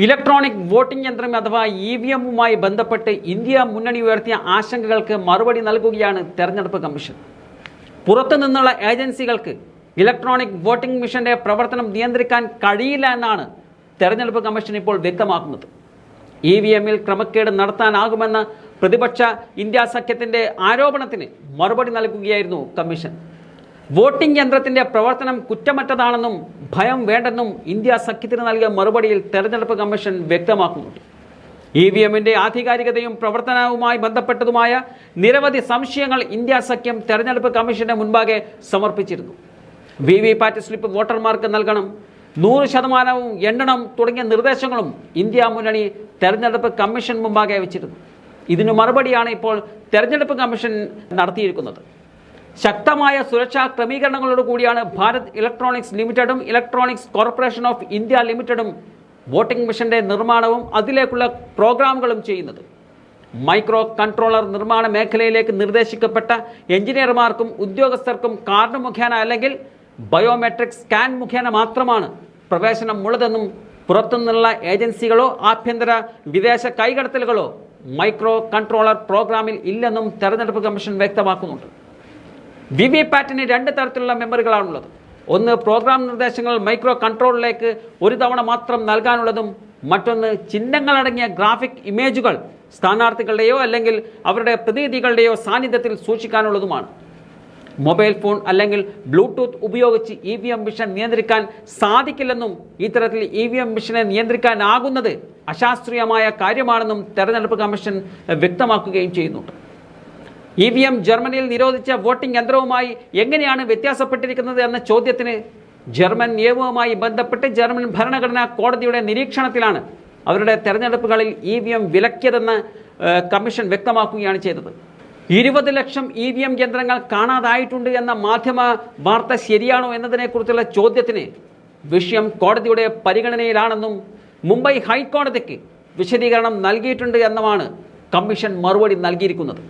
Electronic voting യന്ത്രം അഥവാ E V എമ്മുമായി ബന്ധപ്പെട്ട് ഇന്ത്യ മുന്നണി ഉയർത്തിയ ആശങ്കകൾക്ക് മറുപടി നൽകുകയാണ് തെരഞ്ഞെടുപ്പ് കമ്മീഷൻ. പുറത്തു നിന്നുള്ള ഏജൻസികൾക്ക് ഇലക്ട്രോണിക് വോട്ടിംഗ് മിഷന്റെ പ്രവർത്തനം നിയന്ത്രിക്കാൻ കഴിയില്ല എന്നാണ് തെരഞ്ഞെടുപ്പ് കമ്മീഷൻ ഇപ്പോൾ വ്യക്തമാക്കുന്നത്. ഇ വി എമ്മിൽ ക്രമക്കേട് നടത്താനാകുമെന്ന പ്രതിപക്ഷ ഇന്ത്യ സഖ്യത്തിന്റെ ആരോപണത്തിന് മറുപടി നൽകുകയായിരുന്നു കമ്മീഷൻ. വോട്ടിംഗ് യന്ത്രത്തിന്റെ പ്രവർത്തനം കുറ്റമറ്റതാണെന്നും ഭയം വേണ്ടെന്നും ഇന്ത്യ സഖ്യത്തിന് നൽകിയ മറുപടിയിൽ തെരഞ്ഞെടുപ്പ് കമ്മീഷൻ വ്യക്തമാക്കുന്നുണ്ട്. ഇ വി എമ്മിന്റെ ആധികാരികതയും പ്രവർത്തനവുമായി ബന്ധപ്പെട്ടതുമായ നിരവധി സംശയങ്ങൾ ഇന്ത്യ സഖ്യം തെരഞ്ഞെടുപ്പ് കമ്മീഷന്റെ മുൻപാകെ സമർപ്പിച്ചിരുന്നു. വി വി പാറ്റ് സ്ലിപ്പ് വോട്ടർമാർക്ക് നൽകണം നൂറ് ശതമാനവും എണ്ണണം തുടങ്ങിയ നിർദ്ദേശങ്ങളും ഇന്ത്യ മുന്നണി തെരഞ്ഞെടുപ്പ് കമ്മീഷൻ മുമ്പാകെ വെച്ചിരുന്നു. ഇതിനു മറുപടിയാണ് ഇപ്പോൾ തെരഞ്ഞെടുപ്പ് കമ്മീഷൻ നടത്തിയിരിക്കുന്നത്. ശക്തമായ സുരക്ഷാ ക്രമീകരണങ്ങളോട് കൂടിയാണ് ഭാരത് ഇലക്ട്രോണിക്സ് ലിമിറ്റഡും ഇലക്ട്രോണിക്സ് കോർപ്പറേഷൻ ഓഫ് ഇന്ത്യ ലിമിറ്റഡും വോട്ടിംഗ് മെഷീന്റെ നിർമ്മാണവും അതിലേക്കുള്ള പ്രോഗ്രാമുകളും ചെയ്യുന്നത്. മൈക്രോ കൺട്രോളർ നിർമ്മാണ മേഖലയിലേക്ക് നിർദ്ദേശിക്കപ്പെട്ട എഞ്ചിനീയർമാർക്കും ഉദ്യോഗസ്ഥർക്കും കാർഡ് മുഖേന അല്ലെങ്കിൽ ബയോമെട്രിക് സ്കാൻ മുഖേന മാത്രമാണ് പ്രവേശനം ഉള്ളതെന്നും പുറത്തുനിന്നുള്ള ഏജൻസികളോ ആഭ്യന്തര വിദേശ കൈകടത്തലുകളോ മൈക്രോ കൺട്രോളർ പ്രോഗ്രാമിൽ ഇല്ലെന്നും തെരഞ്ഞെടുപ്പ് കമ്മീഷൻ വ്യക്തമാക്കുന്നുണ്ട്. വി വി പാറ്റിന് രണ്ട് തരത്തിലുള്ള മെമ്മറികളാണുള്ളത്. ഒന്ന് പ്രോഗ്രാം നിർദ്ദേശങ്ങൾ മൈക്രോ കൺട്രോളിലേക്ക് ഒരു തവണ മാത്രം നൽകാനുള്ളതും മറ്റൊന്ന് ചിഹ്നങ്ങളടങ്ങിയ ഗ്രാഫിക് ഇമേജുകൾ സ്ഥാനാർത്ഥികളുടെയോ അല്ലെങ്കിൽ അവരുടെ പ്രതിനിധികളുടെയോ സാന്നിധ്യത്തിൽ സൂക്ഷിക്കാനുള്ളതുമാണ്. മൊബൈൽ ഫോൺ അല്ലെങ്കിൽ ബ്ലൂടൂത്ത് ഉപയോഗിച്ച് ഇ വി എം മിഷൻ നിയന്ത്രിക്കാൻ സാധിക്കില്ലെന്നും ഇത്തരത്തിൽ ഇ വി എം മിഷനെ നിയന്ത്രിക്കാനാകുന്നത് അശാസ്ത്രീയമായ കാര്യമാണെന്നും തെരഞ്ഞെടുപ്പ് കമ്മീഷൻ വ്യക്തമാക്കുകയും ചെയ്യുന്നുണ്ട്. ഇ വി എം ജർമ്മനിയിൽ നിരോധിച്ച വോട്ടിംഗ് യന്ത്രവുമായി എങ്ങനെയാണ് വ്യത്യാസപ്പെട്ടിരിക്കുന്നത് എന്ന ചോദ്യത്തിന് ജർമ്മൻ നിയമവുമായി ബന്ധപ്പെട്ട് ജർമ്മൻ ഭരണഘടനാ കോടതിയുടെ നിരീക്ഷണത്തിലാണ് അവരുടെ തെരഞ്ഞെടുപ്പുകളിൽ ഇ വി എം വിലക്കിയതെന്ന് കമ്മീഷൻ വ്യക്തമാക്കുകയാണ് ചെയ്തത്. ഇരുപത് ലക്ഷം ഇ വി എം യന്ത്രങ്ങൾ കാണാതായിട്ടുണ്ട് എന്ന മാധ്യമ വാർത്ത ശരിയാണോ എന്നതിനെക്കുറിച്ചുള്ള ചോദ്യത്തിന് വിഷയം കോടതിയുടെ പരിഗണനയിലാണെന്നും മുംബൈ ഹൈക്കോടതിക്ക് വിശദീകരണം നൽകിയിട്ടുണ്ട് എന്നുമാണ് കമ്മീഷൻ മറുപടി നൽകിയിരിക്കുന്നത്.